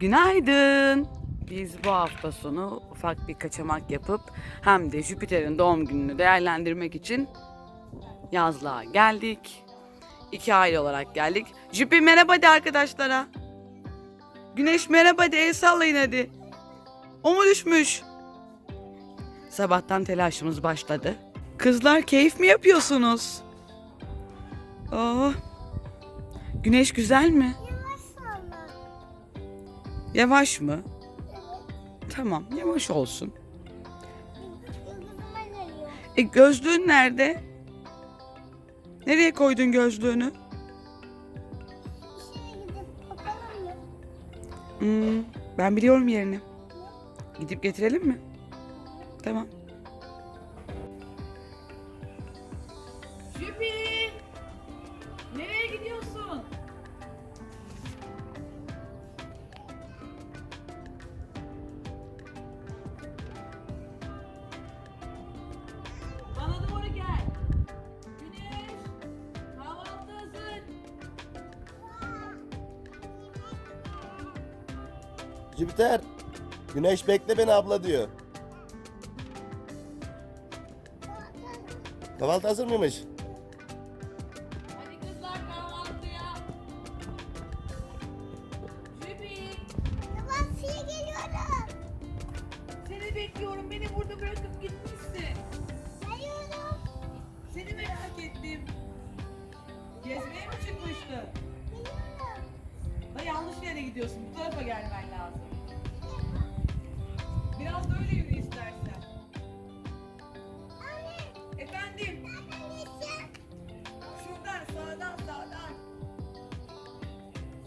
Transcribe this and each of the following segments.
Günaydın. Biz bu hafta sonu ufak bir kaçamak yapıp hem de Jüpiter'in doğum gününü değerlendirmek için yazlığa geldik. İki aile olarak geldik. Jüpi merhaba de arkadaşlara. Güneş merhaba de el sallayın hadi. O mu düşmüş? Sabahtan telaşımız başladı. Kızlar keyif mi yapıyorsunuz? Oh. Güneş güzel mi? Yavaş mı? Tamam, yavaş olsun. E gözlüğün nerede? Nereye koydun gözlüğünü? Hmm, ben biliyorum yerini. Gidip getirelim mi? Tamam. Jüpiter. Güneş bekle beni abla diyor. Kahvaltı hazır mıymış? Hadi kızlar kahvaltıya. Jüpi, Ben size geliyorum. seni bekliyorum. Beni burada bırakıp gitmişsin. Geliyorum. Seni merak ettim. Gezmeye mi çıkmıştın? Geliyorum. Da yanlış yere gidiyorsun. Bu tarafa gelmen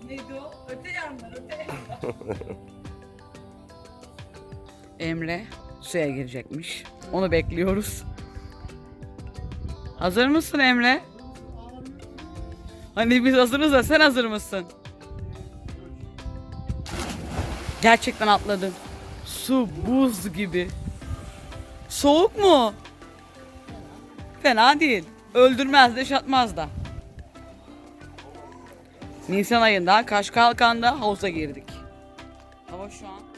Neydi o? Öte yandan, öte yandan. Emre suya girecekmiş. Onu bekliyoruz. Hazır mısın Emre? Hani biz hazırız da sen hazır mısın? Gerçekten atladım. Su buz gibi. Soğuk mu? Fena değil. Öldürmez de şatmaz da. Nisan ayında Kaşkalkan'da havuza girdik. Hava şu an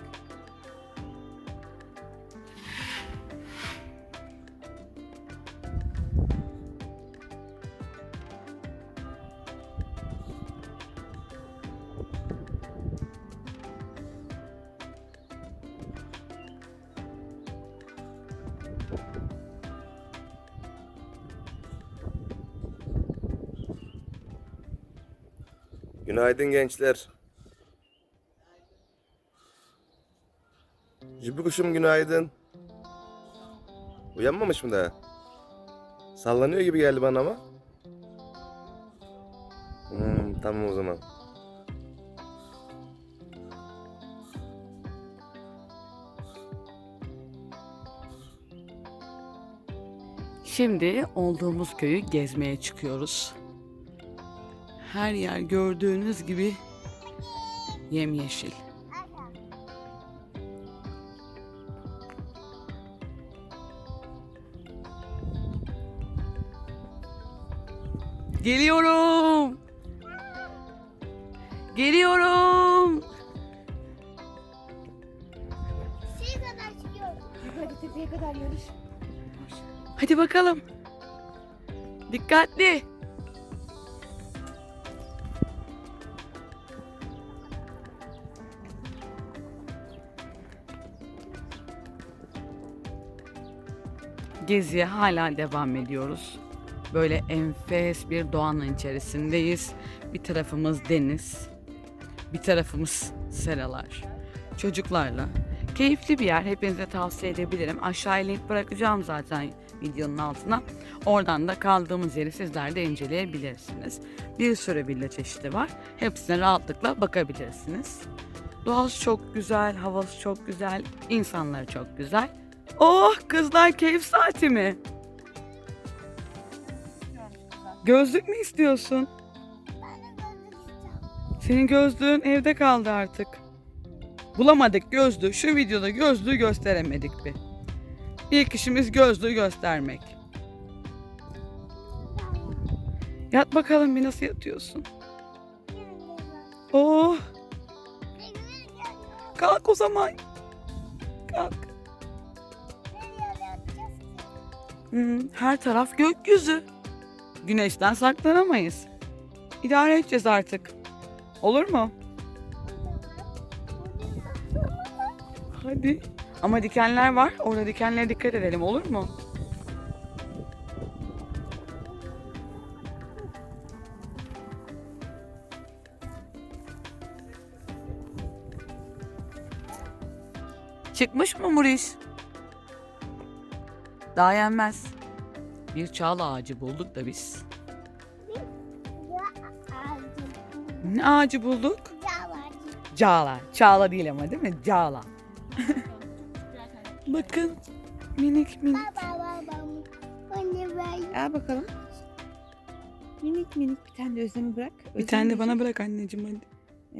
Günaydın gençler. Jüpü kuşum günaydın. Uyanmamış mı daha? Sallanıyor gibi geldi bana ama. Hmm, tamam o zaman. Şimdi olduğumuz köyü gezmeye çıkıyoruz. Her yer gördüğünüz gibi yemyeşil. Geliyorum. Geliyorum. Şeye kadar çıkıyorum. Hadi tepeye kadar yarış. Hadi bakalım. Dikkatli. Geziye hala devam ediyoruz. Böyle enfes bir doğanın içerisindeyiz. Bir tarafımız deniz, bir tarafımız seralar. Çocuklarla keyifli bir yer. Hepinize tavsiye edebilirim. Aşağıya link bırakacağım zaten videonun altına. Oradan da kaldığımız yeri sizler de inceleyebilirsiniz. Bir sürü villa çeşidi var. Hepsine rahatlıkla bakabilirsiniz. Doğası çok güzel, havası çok güzel, insanları çok güzel. Oh kızlar keyif saati mi? Gözlük mü istiyorsun? Senin gözlüğün evde kaldı artık. Bulamadık gözlüğü. Şu videoda gözlüğü gösteremedik bir. İlk işimiz gözlüğü göstermek. Yat bakalım bir nasıl yatıyorsun. Oh. Kalk o zaman. Kalk. Her taraf gökyüzü. Güneşten saklanamayız. İdare edeceğiz artık. Olur mu? Hadi. Ama dikenler var. Orada dikenlere dikkat edelim olur mu? Çıkmış mı Muris? Daha yenmez. Bir çağla ağacı bulduk da biz. Ne ağacı bulduk? Çağla. Çağla değil ama değil mi? Çağla. Bakın. Minik minik. Al bakalım. Minik minik bir tane de Özlem'i bırak. Bir tane de bana bırak anneciğim hadi.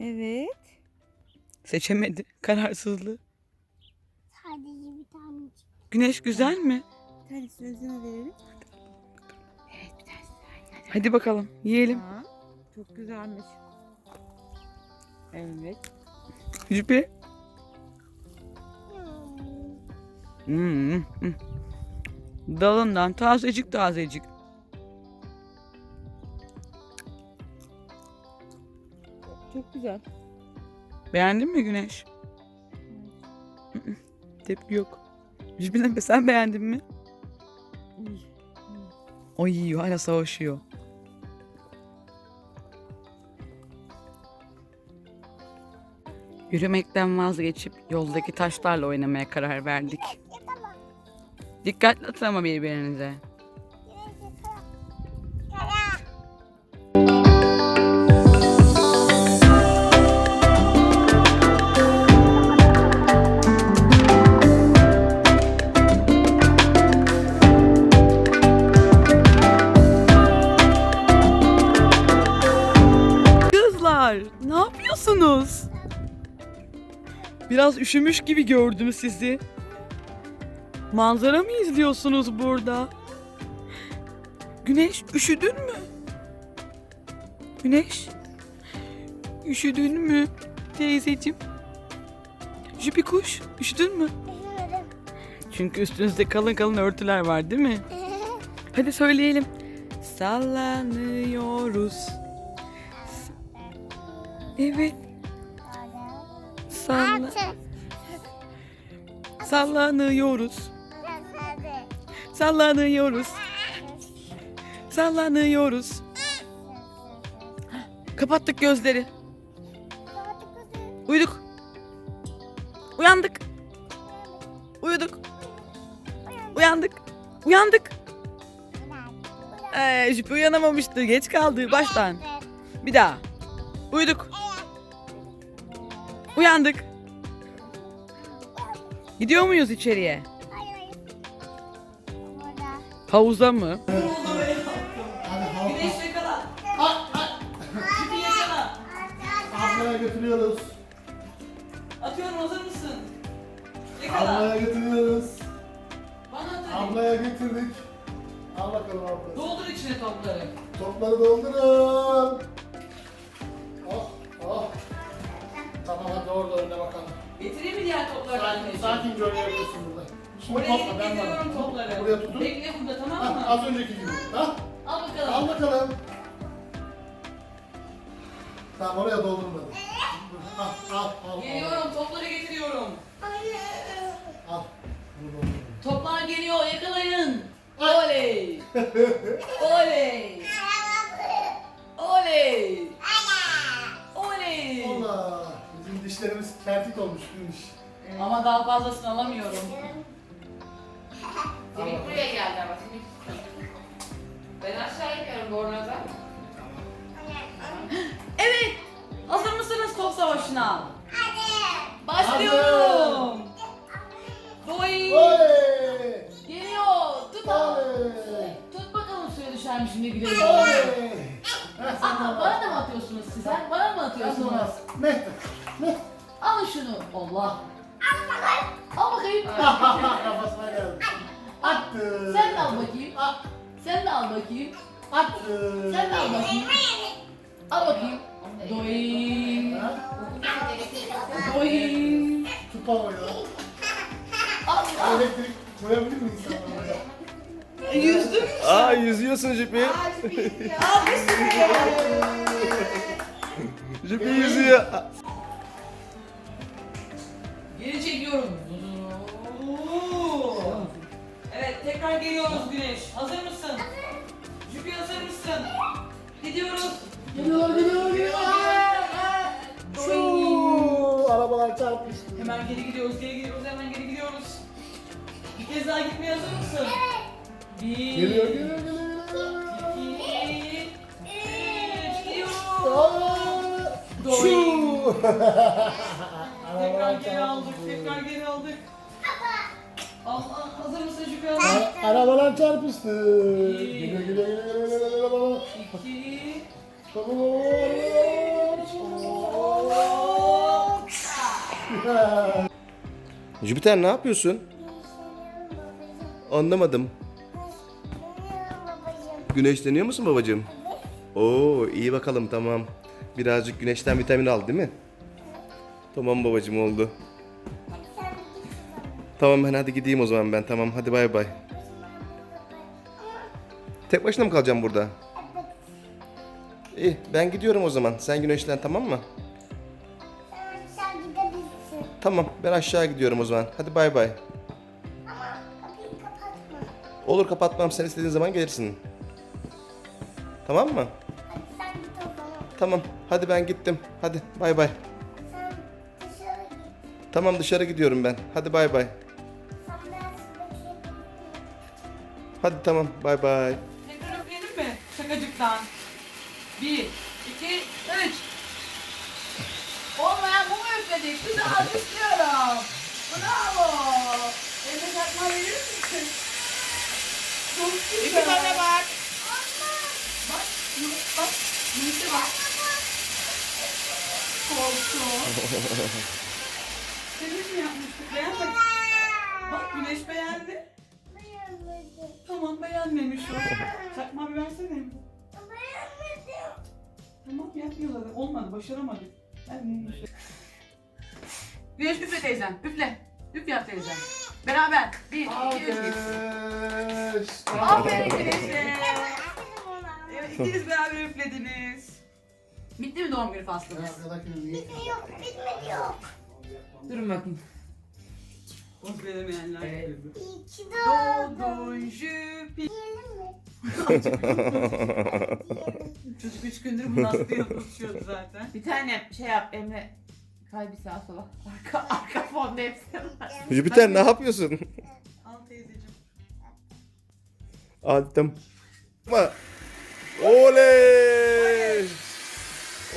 Evet. Seçemedi. Kararsızlığı. Sadece bir tane. Güneş güzel mi? Tanesini Özlem'e verelim. Evet bir tanesi. Hadi bakalım yiyelim. Ha, çok güzelmiş. Evet. Jüpi. Hmm. Hmm, hmm. Dalından tazecik tazecik. Çok güzel. Beğendin mi Güneş? Tepki yok. Jüpi'den sen beğendin mi? O yiyor hala savaşıyor. Yürümekten vazgeçip yoldaki taşlarla oynamaya karar verdik. Dikkatli atın ama birbirinize. Biraz üşümüş gibi gördüm sizi. Manzara mı izliyorsunuz burada? Güneş üşüdün mü? Güneş üşüdün mü teyzeciğim? Jüpi kuş üşüdün mü? Üşümedim. Çünkü üstünüzde kalın kalın örtüler var değil mi? Hadi söyleyelim. Sallanıyoruz. Evet. Salla sallanıyoruz. Sallanıyoruz. Sallanıyoruz. Kapattık gözleri. Uyuduk. Uyandık. Uyuduk. Uyandık. Uyandık. Ee, Jüpü uyanamamıştı. Geç kaldı. Baştan. Bir daha. Uyuduk. Uyandık. Gidiyor muyuz içeriye? Hayır hayır. Burada. Havuza mı? Ablaya götürüyoruz. Atıyorum hazır mısın? Ablaya götürüyoruz. Bana Ablaya getirdik. Al bakalım abla. Doldur içine topları. Topları doldurun. Oh oh. Tamam hadi orada önüne bakalım. Getireyim mi diğer topları Sakin, sakince oynayabilirsin burada. Şimdi Oraya topla gidip ben getiriyorum varım. topları. Buraya tutun. Bekle burada tamam Ha, mı? az önceki gibi. Ha? Al bakalım. Al bakalım. Tamam oraya doldurmadım. Al al al. al. Geliyorum topları getiriyorum. Al. Bunu. Toplar geliyor yakalayın. Oley. Oley. Oley. Oley. Allah. Dişlerimiz kertik olmuş gümüş. Ama daha fazlasını alamıyorum. Al bakalım. Buraya geldi ama şimdi. Ben aşağı iniyorum bornoza. Evet. Hazır mısınız top savaşına? Hadi. Başlıyorum. Oley! Geliyor. Tut. Oley! Tut bakalım suya düşer mi şimdi gidelim. Oley! Ha, sen de Aa, bak. bana da mı atıyorsunuz siz? ha? Bana mı atıyorsunuz? Mehmet. Allah. Al bakayım. Kafasına geldi. Attı. Sen de al bakayım. At- Sen de al bakayım. Attı. Sen de al bakayım. Al bakayım. Doing. Doing. Baba ya. Elektrik koyabilir miyiz sana? Yüzdüm. Aa yüzüyorsun Jüpi. Jüpi yüzüyor. Geri çekiyorum. Evet tekrar geliyoruz Güneş. Hazır mısın? Jüpi hazır mısın? Gidiyoruz. Geliyor geliyor geliyor. Şuu, Arabalar çarpıştı. Hemen geri gidiyoruz, geri gidiyoruz, hemen geri gidiyoruz. Bir kez daha gitmeye hazır mısın? Bir, Geliyor geliyor geliyor. iki, üç, gidiyoruz. Aa, Doing. Tekrar geri aldık, tekrar geri aldık. Allah, hazır mısın Jüpi hazır? A- Arabalar çarpıştı. Geliyor geliyor geliyor geliyor geliyor. İki, Jüpiter ne yapıyorsun? Anlamadım. Güneşleniyor musun babacığım? Oo iyi bakalım tamam. Birazcık güneşten vitamin al değil mi? Tamam babacığım oldu. Tamam ben hadi gideyim o zaman ben tamam hadi bay bay. Tek başına mı kalacağım burada? İyi ben gidiyorum o zaman. Sen güneşlen tamam mı? Sen, sen gidebilirsin. Tamam ben aşağı gidiyorum o zaman. Hadi bay bay. Ama. Olur kapatmam sen istediğin zaman gelirsin. Tamam mı? Sen git o zaman. Tamam hadi ben gittim. Hadi bay bay. Tamam dışarı gidiyorum ben. Hadi bay bay. Hadi tamam bay bay. tekrar üfleyelim mi? Şakacıktan. Bir, iki, üç. Olmayan mumu üfledik. Bizi alkışlıyorum. Bravo. Elini takma verir misin? Çok güzel. İki tane bak. Bak. Bak. Yunus'a bak. Korktu. Senin mi yapmıştık? Beğenmedin. Bak Güneş beğendi. Beğenmedim. Tamam beğenmemiş o. Çakma bir versene. Beğenmedim. Tamam yapmıyorlar. Olmadı başaramadık. Ben Güneş üfle teyzem. Üfle. Üf yap teyzem. Beraber. Bir, iki, üç. Aferin Güneş'e. Evet ikiniz beraber üflediniz. Bitti mi doğum günü? Bitme yok. Bitmedi yok. Durun bakayım. Boz veremeyenler. Evet. İyi ki doğdun. Doğdun Jüpi. Yiyelim mi? Çocuk üç gündür bunu aslında konuşuyordu zaten. Bir tane şey yap Emre. Kay bir sağa sola. Arka, arka fonda hepsi var. Jüpiter ne yapıyorsun? Al teyzeciğim. Aldım. Ama Oley!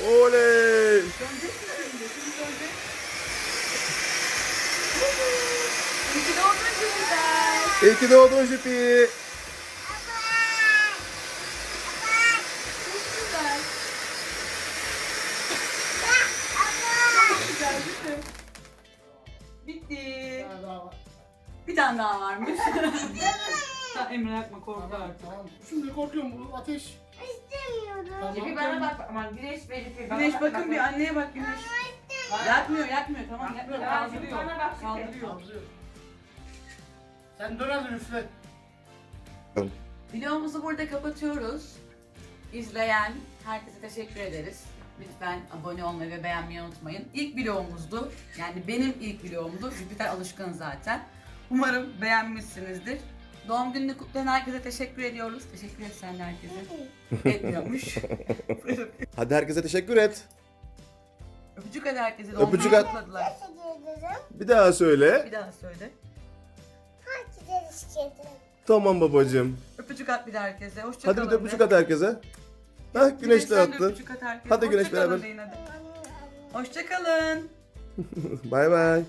Oley! İyi ki doğdun Jüpiter. İyi ki doğdun Jüpi. Bitti. Bir tane daha varmış. Sen Emre yakma korktu artık. Tamam. Şimdi korkuyorum bu ateş. İstemiyorum. Tamam. Cepi bana bak. Aman güneş ve Cepi bana Güneş bak, bakın bak, bir anneye bak Güneş. Yakmıyor yakmıyor tamam yakmıyor. Tamam, Kaldırıyor. bana bak şimdi. Kaldırıyor. Sen dönersin üfle. Videomuzu burada kapatıyoruz. İzleyen herkese teşekkür ederiz. Lütfen abone olmayı ve beğenmeyi unutmayın. İlk videomuzdu. Yani benim ilk videomdu. Jüpiter alışkın zaten. Umarım beğenmişsinizdir. Doğum gününü kutlayan herkese teşekkür ediyoruz. Teşekkür et sen de herkese. Etmiyormuş. Hadi herkese teşekkür et. Öpücük at herkese. Doğum Öpücük gününü at. kutladılar. Teşekkür ederim. Bir daha söyle. Bir daha söyle. Ederim. Tamam babacığım. Öpücük at bir de herkese. Hoşçakalın. Hadi bir de öpücük at herkese. Hah güneş de attı. öpücük at herkese. Hadi Güneş Hoşçakalın beraber. Hoşçakalın. Bay bay.